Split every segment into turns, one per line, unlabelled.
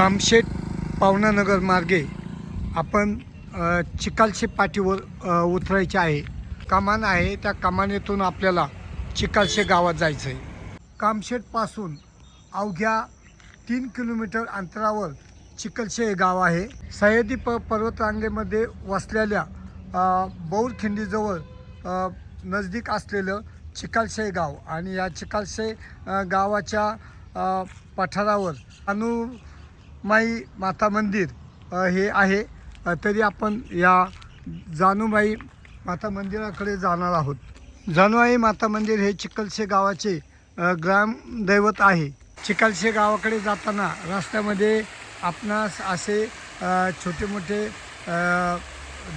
कामशेत पावनानगर मार्गे आपण चिकालशे पाठीवर उतरायचे आहे. कमान आहे त्या कमानेतून आपल्याला चिकालशे गावात जायचं आहे कामशेतपासून अवघ्या तीन किलोमीटर अंतरावर चिकलशे हे गाव आहे. सह्याद्री प पर्वतरांगेमध्ये वसलेल्या बौरखिंडीजवळ नजदीक असलेलं चिकालशे गाव आणि या चिकालशे गावाच्या पठारावर अनु माई माता मंदिर हे आहे. तरी आपण या जानूबाई माता मंदिराकडे जाणार आहोत. जानूबाई माता मंदिर हे चिखलशे गावाचे ग्रामदैवत आहे. चिखलशे गावाकडे जाताना रस्त्यामध्ये आपणास असे छोटे मोठे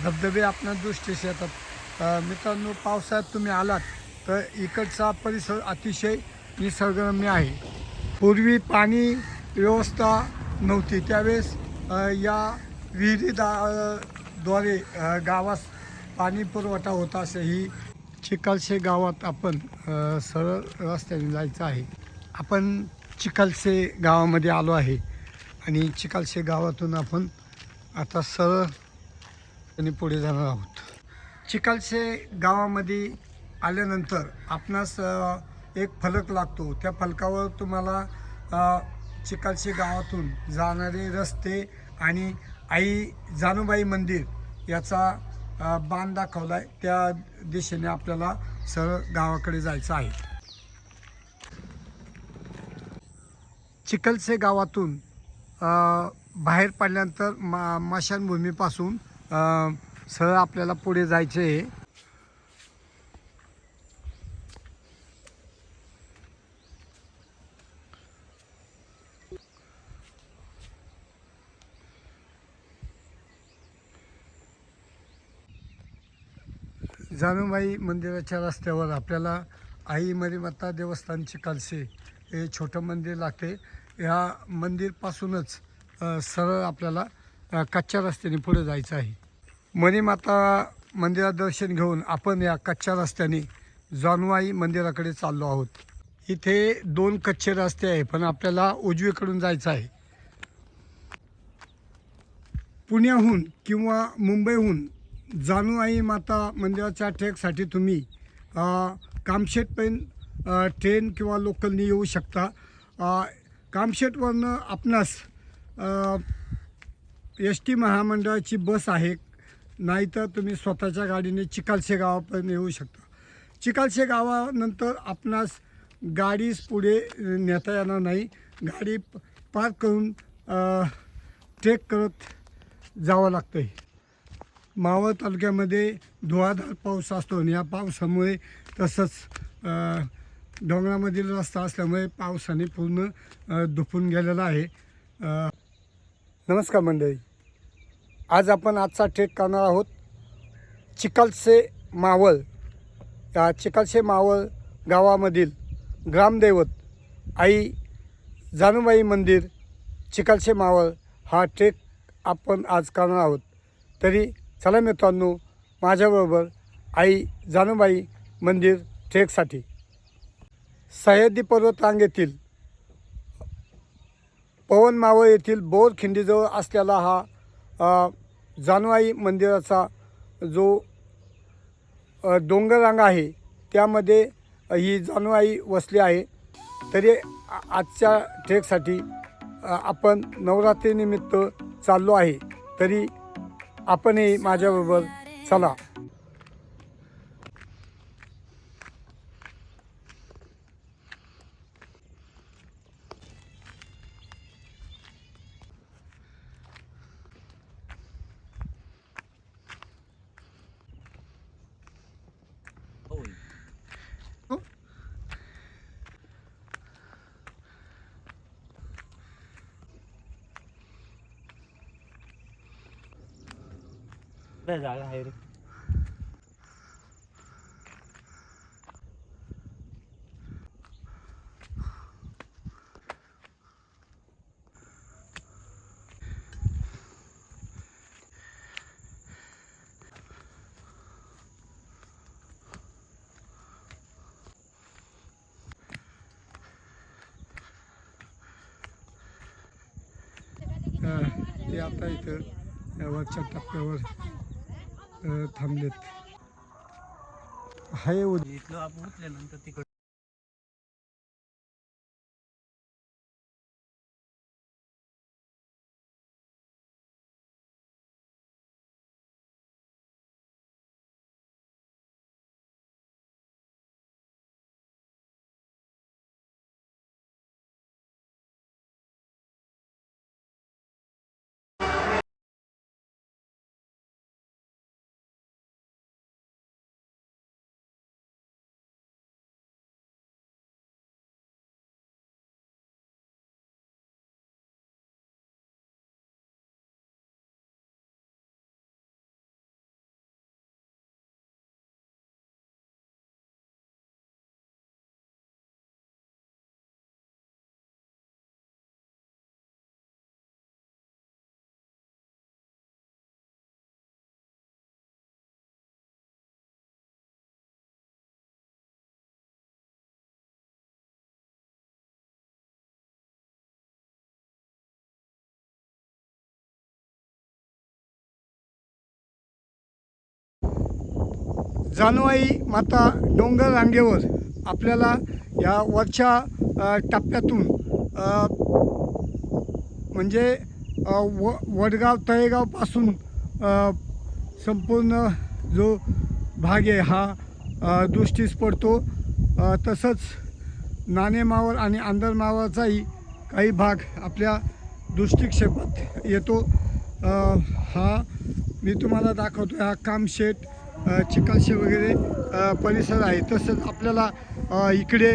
धबधबे आपणास दृष्टीस येतात. मित्रांनो पावसाळ्यात तुम्ही आलात तर इकडचा परिसर अतिशय निसर्गरम्य आहे. पूर्वी पाणी व्यवस्था नव्हती. त्यावेळेस या विहिरीदा द्वारे गावास पाणी पुरवठा होता असे ही चिकलशे गावात आपण सरळ रस्त्याने जायचं आहे. आपण चिकलशे गावामध्ये आलो आहे आणि चिकलशे गावातून आपण आता सरळ आणि पुढे जाणार आहोत. चिकलशे गावामध्ये आल्यानंतर आपणास एक फलक लागतो. त्या फलकावर तुम्हाला चिकलशे गावातून जाणारे रस्ते आणि आई जानूबाई मंदिर याचा बांध दाखवला आहे त्या दिशेने आपल्याला सरळ गावाकडे जायचं आहे. चिकलसे गावातून बाहेर पडल्यानंतर मा मशानभूमीपासून सरळ आपल्याला पुढे जायचे आहे. जानूबाई मंदिराच्या रस्त्यावर आपल्याला आई मरीमाता देवस्थानची कालसे हे छोटं मंदिर लागते. या मंदिरपासूनच सरळ आपल्याला कच्च्या रस्त्याने पुढे जायचं आहे. मरीमाता मंदिरात दर्शन घेऊन आपण या कच्च्या रस्त्याने जानूबाई मंदिराकडे चाललो आहोत. इथे दोन कच्चे रस्ते आहे पण आपल्याला उजवीकडून जायचं आहे. पुण्याहून किंवा मुंबईहून जानूआई माता मंदिराच्या ट्रेकसाठी तुम्ही अ, कामशेतपर्यंत ट्रेन किंवा लोकलनी येऊ शकता. अ, कामशेतवरनं आपणास एस टी महामंडळाची बस आहे. नाहीतर तुम्ही स्वतःच्या गाडीने चिकालशे गावापर्यंत येऊ शकता. चिकालशे गावानंतर आपणास गाडीच पुढे नेता येणार नाही. गाडी पार्क करून ट्रेक करत जावं लागतं आहे मावळ तालुक्यामध्ये धुवाधार पाऊस असतो आणि या पावसामुळे तसंच डोंगरामधील रस्ता असल्यामुळे पावसाने पूर्ण दुपून धुपून गेलेला आहे. नमस्कार मंडळी. आज आपण आजचा ट्रेक करणार आहोत चिकलसे मावळ. या चिकलसे मावळ गावामधील ग्रामदैवत आई जानुबाई मंदिर चिकलसे मावळ हा ट्रेक आपण आज करणार आहोत. तरी चला मित्रांनो माझ्याबरोबर आई जानूबाई मंदिर ट्रेकसाठी सह्याद्री पर्वत रांगेतील पवन मावळ येथील बोर खिंडीजवळ असलेला हा अ, जानूबाई मंदिराचा जो डोंगररांग आहे त्यामध्ये ही जानूबाई वसली आहे. तरी आजच्या ट्रेकसाठी आपण नवरात्रीनिमित्त चाललो आहे. तरी आपणही माझ्याबरोबर चला.
मोठं झाड आहे रे
ते आता इथं वरच्या टप्प्यावर थांबलेत. हाय उद-
इथलं आपण उठल्यानंतर तिकडे
जानवाई माता डोंगर रांगेवर आपल्याला या वरच्या टप्प्यातून म्हणजे व वडगाव तळेगावपासून संपूर्ण जो भाग आहे हा दृष्टीस पडतो. तसंच नाणेमावर आणि आंदरमावरचाही काही भाग आपल्या दृष्टिक्षेपात येतो. हा मी तुम्हाला दाखवतो हा कामशेत चिकलशे वगैरे परिसर आहे. तसंच आपल्याला इकडे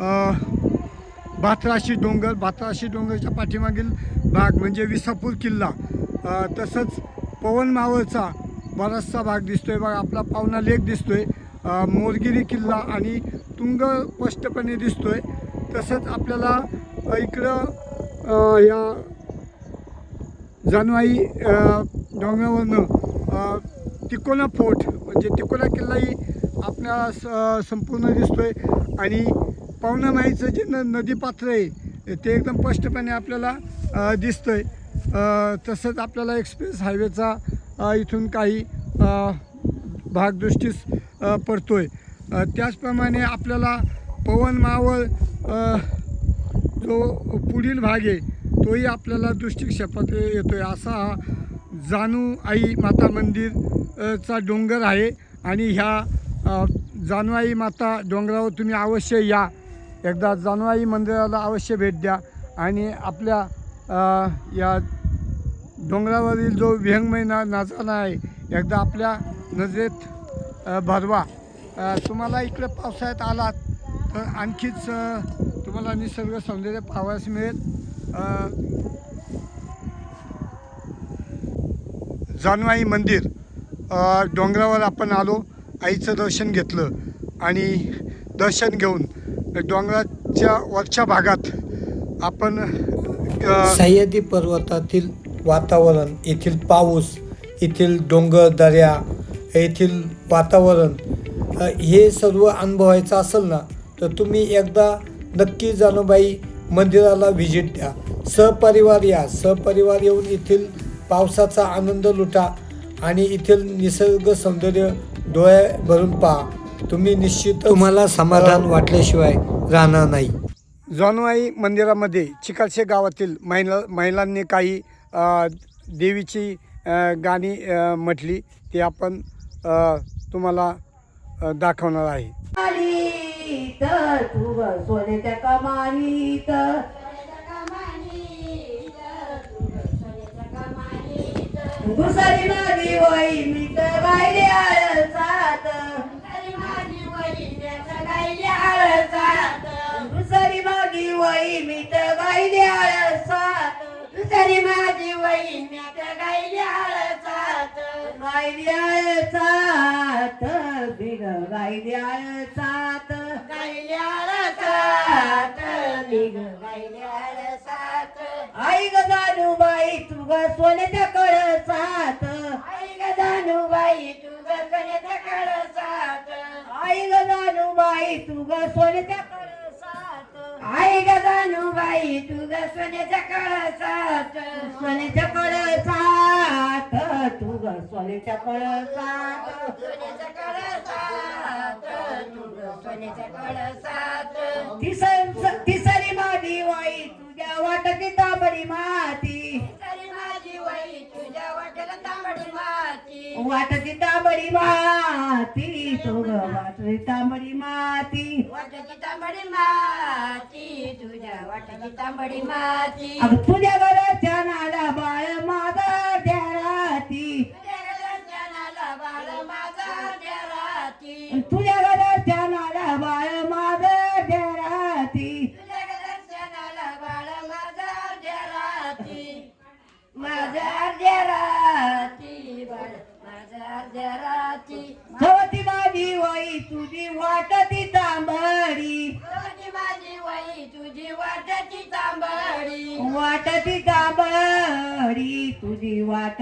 अ, भातराशी डोंगर भातराशी डोंगरच्या पाठीमागील भाग म्हणजे विसापूर किल्ला. तसंच पवन मावळचा बराचसा भाग दिसतोय. बघा आपला पावना लेक दिसतोय. मोरगिरी किल्ला आणि तुंग स्पष्टपणे दिसतोय. तसंच आपल्याला इकडं या जानवाई डोंगरावरनं तिकोना फोर्ट म्हणजे तिकोला किल्लाही आपल्या स संपूर्ण दिसतोय. आणि पवनामाईचं जे न नदीपात्र आहे ते एकदम स्पष्टपणे आपल्याला दिसतंय. तसंच आपल्याला एक्सप्रेस हायवेचा इथून काही भागदृष्टीस पडतो आहे पडतोय त्याचप्रमाणे आपल्याला पवन मावळ जो पुढील भाग आहे तोही आपल्याला दृष्टिक्षेपात येतो आहे असा हा जानू आई माता मंदिर चा डोंगर आहे आणि ह्या जानवाई माता डोंगरावर तुम्ही अवश्य या. एकदा जानवाई मंदिराला अवश्य भेट द्या. आणि आपल्या या डोंगरावरील जो विहंगमय ना नाचाना आहे एकदा आपल्या नजरेत भरवा. तुम्हाला इकडे पावसाळ्यात आलात तर आणखीच तुम्हाला निसर्ग सौंदर्य पाहावयास मिळेल. जानवाई मंदिर. डोंगरावर आपण आलो आईचं दर्शन घेतलं आणि दर्शन घेऊन डोंगराच्या वरच्या भागात आपण सह्यादी
सह्याद्री पर्वतातील वातावरण येथील पाऊस येथील डोंगर दऱ्या येथील वातावरण हे सर्व अनुभवायचं असेल ना तर तुम्ही एकदा नक्की जानूबाई मंदिराला व्हिजिट द्या. सहपरिवार या सहपरिवार येऊन येथील पावसाचा आनंद लुटा. आणि येथील निसर्ग सौंदर्य डोळे भरून पहा. तुम्ही निश्चित तुम्हाला समाधान वाटल्याशिवाय राहणार नाही.
जानवाई मंदिरामध्ये चिकलशे गावातील महिला महिलांनी काही देवीची गाणी म्हटली ती आपण तुम्हाला दाखवणार आहे.
घुसरी माझी वही मी तर गायले आळसात माझी वही मी तर गायले आळसात घुसरी माझी वही मी तर गायले आळसात घुसरी माझी वही मी तर गायले आळसात गायले आळसात बिग गायले आळसात गायले आळसात बिग गायले आळसात आई ग जाणूबाई तू ग सोन्याच्या कळसात. आई ग जाणूबाई तू ग सोन्याच्या कळसात. आई ग जाणूबाई तू ग सोन्याच्या कळसात. आई ग जाणू जाणूबाई तुझ सोन्याच्या कळसात. सोन्याच्या कळसात तू ग सोन्याच्या कळसात. सोन्याच्या कळसात तू ग सोन्याच्या कळसात. तिसरी माझी वाई तुझ्या वाटती तांबडी माती. माझी वाई तुझ्या वाटेला तांबडी माती. तांबडी माती तू ग वाटती तांबडी माती. वाटती तांबडी माती तुझ्या वाटती तांबडी माती. अग तुझ्या घराच्या नाला बाळ माझा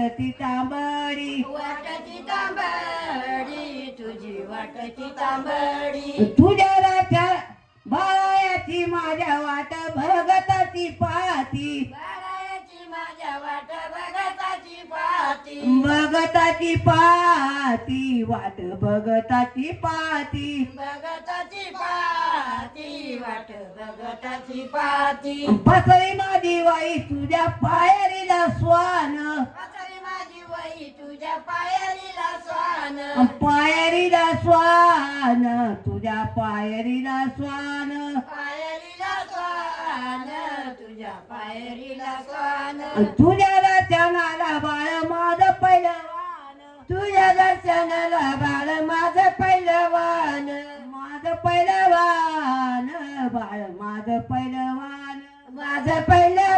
वाटती तांबडी. वाटती तांबडी तुझी वाटती तांबडी. तुझ्या राजा बाळाची माझ्या वाट भगताची पाती बाळाची माझ्या वाट भगताची पाती भगताची पाती वाट भगताची पाती भगताची पाती वाट भगताची पाती पसरी माझी वाई तुझ्या पायरीला स्वान. तुझ्या पायरीला स्वान. पायरीला स्वान तुझ्या पायरीला स्वान. पायरीला स्वान तुझ्या पायरीला स्वान. तुझ्या दर्शनाला बाळ माझ पहिलवान तुझ्या दर्शनाला बाळ माझ पहिलवान माझ पहिलवान बाळ माझ पहिलवान माझ पहिलवान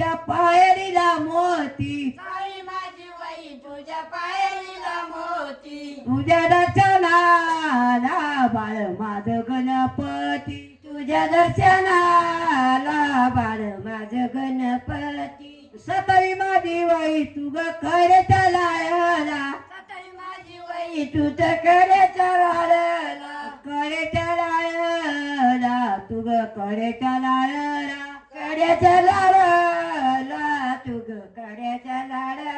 तुझ्या पायरीला मोती. साई माझी वई तुझ्या पायरीला मोती. तुझ्या दर्शनाला बाळ माझ गणपती. तुझ्या दर्शनाला बाळ माझ गणपती. सतरी माझी वई तुग माझी वई तुझ खरे चलायला करे चलायला तुग करे करे चलायला तुग चलायला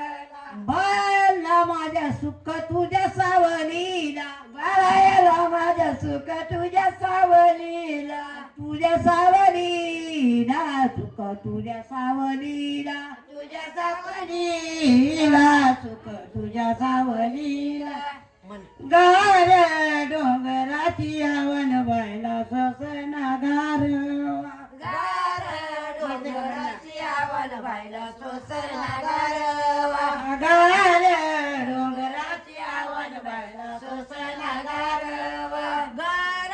बाळाला माझ्या सुख तुझ्या सावलीला. बाळाला माझ्या सुख तुझ्या सावलीला. तुझ्या सावलीला सुख तुझ्या सावलीला. तुझ्या सावलीला सुख तुझ्या सावलीला. गार डोंगराची आवन बायला ससना डोंगराची आवन बायला ससना गारवा गार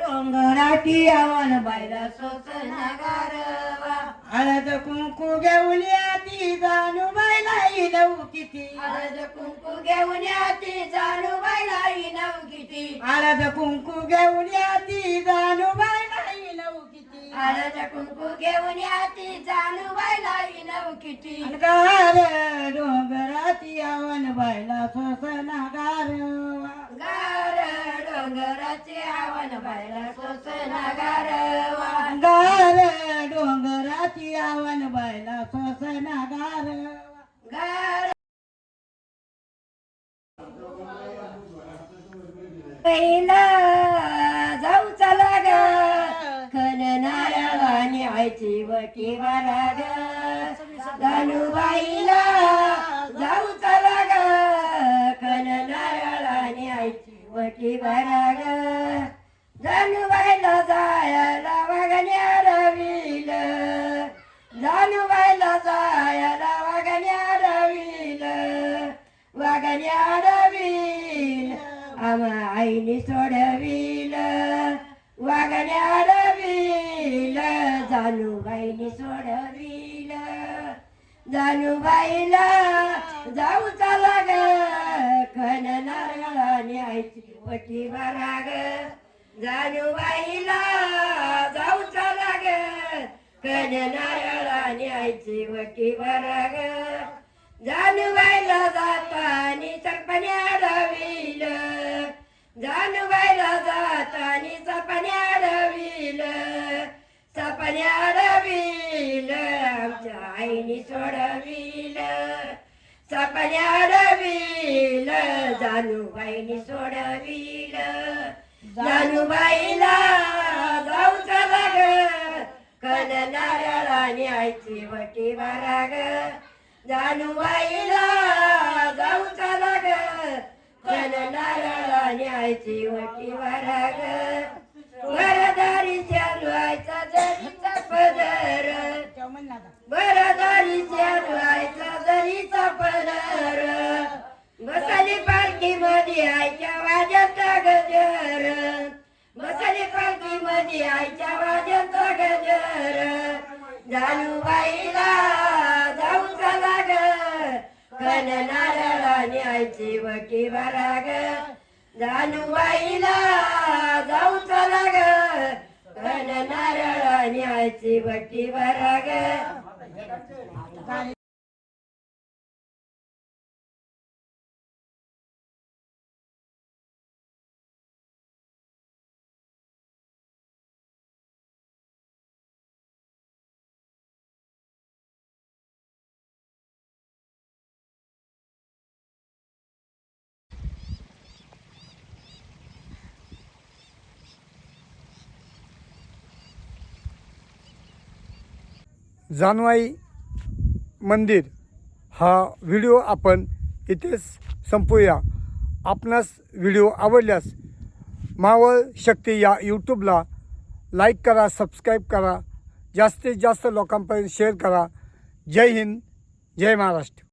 डोंगराची आवन बायला ससना गारवा हळद कुंकू घेऊन याती जाणू बायला नऊ किती. हळद कुंकू घेऊन याती जाणू बायला नऊ किती. हळद कुंकू घेऊन याती जाणू बायला हळद कुंकू घेऊन याती जाणू बायला नऊ किती? गार डोंगराती आवन बायला सोसना गारवा गार डोंगराची आवन बायला सोसना गारवा गार डोंगराची आवन बायला सोसना गारवा गार पहिला नारळाने आयची वटी भरा ग धनुबाईला जाऊ चला ग खन नारळाने आयची वटी भरा ग धनुबाईला जायला वागण्या रवील धनुबाईला जायला वागण्या रवील वागण्या रवील आम्हा आईने सोडविल. जानूबाईला जाऊ चला ग. खन नारळाने आईची पटी बारा ग. जानूबाईला जाऊ चला ग. खन नारळाने आईची वटी भरा ग. जानूबाईला जातानी सरपण्या रवील जानबाईला जातानी सपन्या अडविल सपन्या अडविल आमच्या आईने सोडविल. सपन्या अडविल जानूबाईने सोडविल. जानूबाईला जाऊ चला ग कन नारळाने आईची वटी भरा ग जानूबाईला जाऊ चला ग कन नारळाने आईची वटी भरा ग चालवायचा जरीचा पदर. बरदारी चालवायचा जरीचा पदर. बसली पालखी मध्ये आयच्या वाजता गजर. बसली पालखी मध्ये आयच्या वाजता गजर. जानूबाईला जाऊ चला ग कन नारळाने आईची वटी भरा ग जानूबाईला जाऊ चला ग कन नारळाने आईची वटी
जानवाई मंदिर हा व्हिडिओ आपण इथेच संपूया. आपणास व्हिडिओ आवडल्यास मावळ शक्ती या यूट्यूबला लाईक करा सबस्क्राईब करा जास्तीत जास्त लोकांपर्यंत शेअर करा. जय हिंद जय महाराष्ट्र.